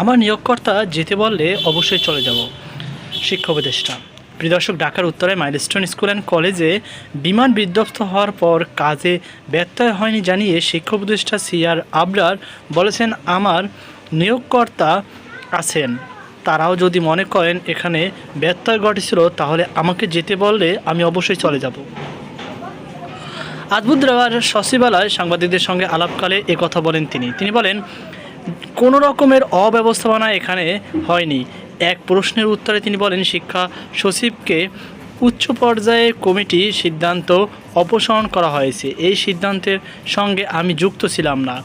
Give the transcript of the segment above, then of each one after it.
আমার নিয়োগকর্তা যেতে বললে অবশ্যই চলে যাব শিক্ষা উপদেষ্টা প্রিয় দর্শক, ঢাকার উত্তরে মাইলস্টোন স্কুল অ্যান্ড কলেজে বিমান বিধ্বস্ত হওয়ার পর কাজে ব্যত্যয় হয়নি জানিয়ে শিক্ষা উপদেষ্টা সিআর আবরার বলেছেন, আমার নিয়োগকর্তা আছেন, তারাও যদি মনে করেন এখানে ব্যত্যয় ঘটেছিল, তাহলে আমাকে যেতে বললে আমি অবশ্যই চলে যাব। আজ বুধবার সচিবালয় সাংবাদিকদের সঙ্গে আলাপকালে কথা বলেন তিনি। তিনি বলেন কোনো রকমের অব্যবস্থাপনা এখানে হয়নি। এক প্রশ্নের উত্তরে তিনি বলেন, শিক্ষা সচিবকে উচ্চ পর্যায়ে কমিটি সিদ্ধান্ত অপসারণ করা হয়েছে। এই সিদ্ধান্তের সঙ্গে আমি যুক্ত ছিলাম না।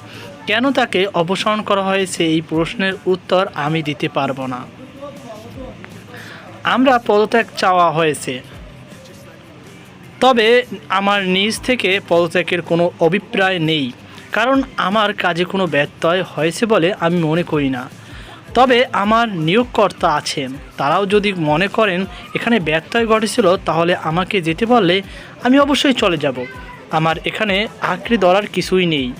কেন তাকে অপসারণ করা হয়েছে? এই প্রশ্নের উত্তর আমি দিতে পারব না। আমরা পদত্যাগ চাওয়া হয়েছে। তবে আমার নিজ থেকে পদত্যাগের কোনো অভিপ্রায় নেই। কারণ আমার কাজে কোনো ব্যত্যয় হয়েছে বলে আমি মনে করি না। তবে আমার নিয়োগকর্তা আছেন। তারাও যদি মনে করেন এখানে ব্যত্যয় ঘটেছিল, তাহলে আমাকে যেতে বললে আমি অবশ্যই চলে যাব। আমার এখানে আঁকড়ে ধরার কিছুই নেই।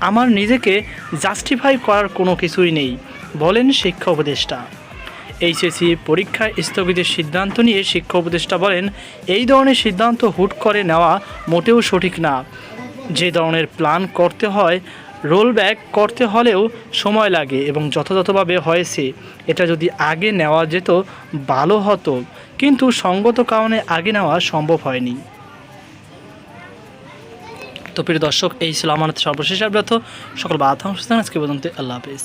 আমার নিজেকে জাস্টিফাই করার কোনো কিছুই নেই, বলেন শিক্ষা উপদেষ্টা। এইচএসসি পরীক্ষা স্থগিতের সিদ্ধান্ত নিয়ে শিক্ষা উপদেষ্টা বলেন, এই ধরনের সিদ্ধান্ত হুট করে নেওয়া মোটেও সঠিক না। যে ধরনের প্ল্যান করতে হয় রোল ব্যাক করতে হলেও সময় লাগে এবং যথাযথভাবে হয়েছে এটা যদি আগে নেওয়া যেত, ভালো হতো। কিন্তু সঙ্গত কারণে আগে নেওয়া সম্ভব হয়নি। তো প্রিয় দর্শক, এই ছিল আমার সর্বশেষ আব্রত সকল বাধা আজকে পর্যন্ত আল্লাহ হাফিজ।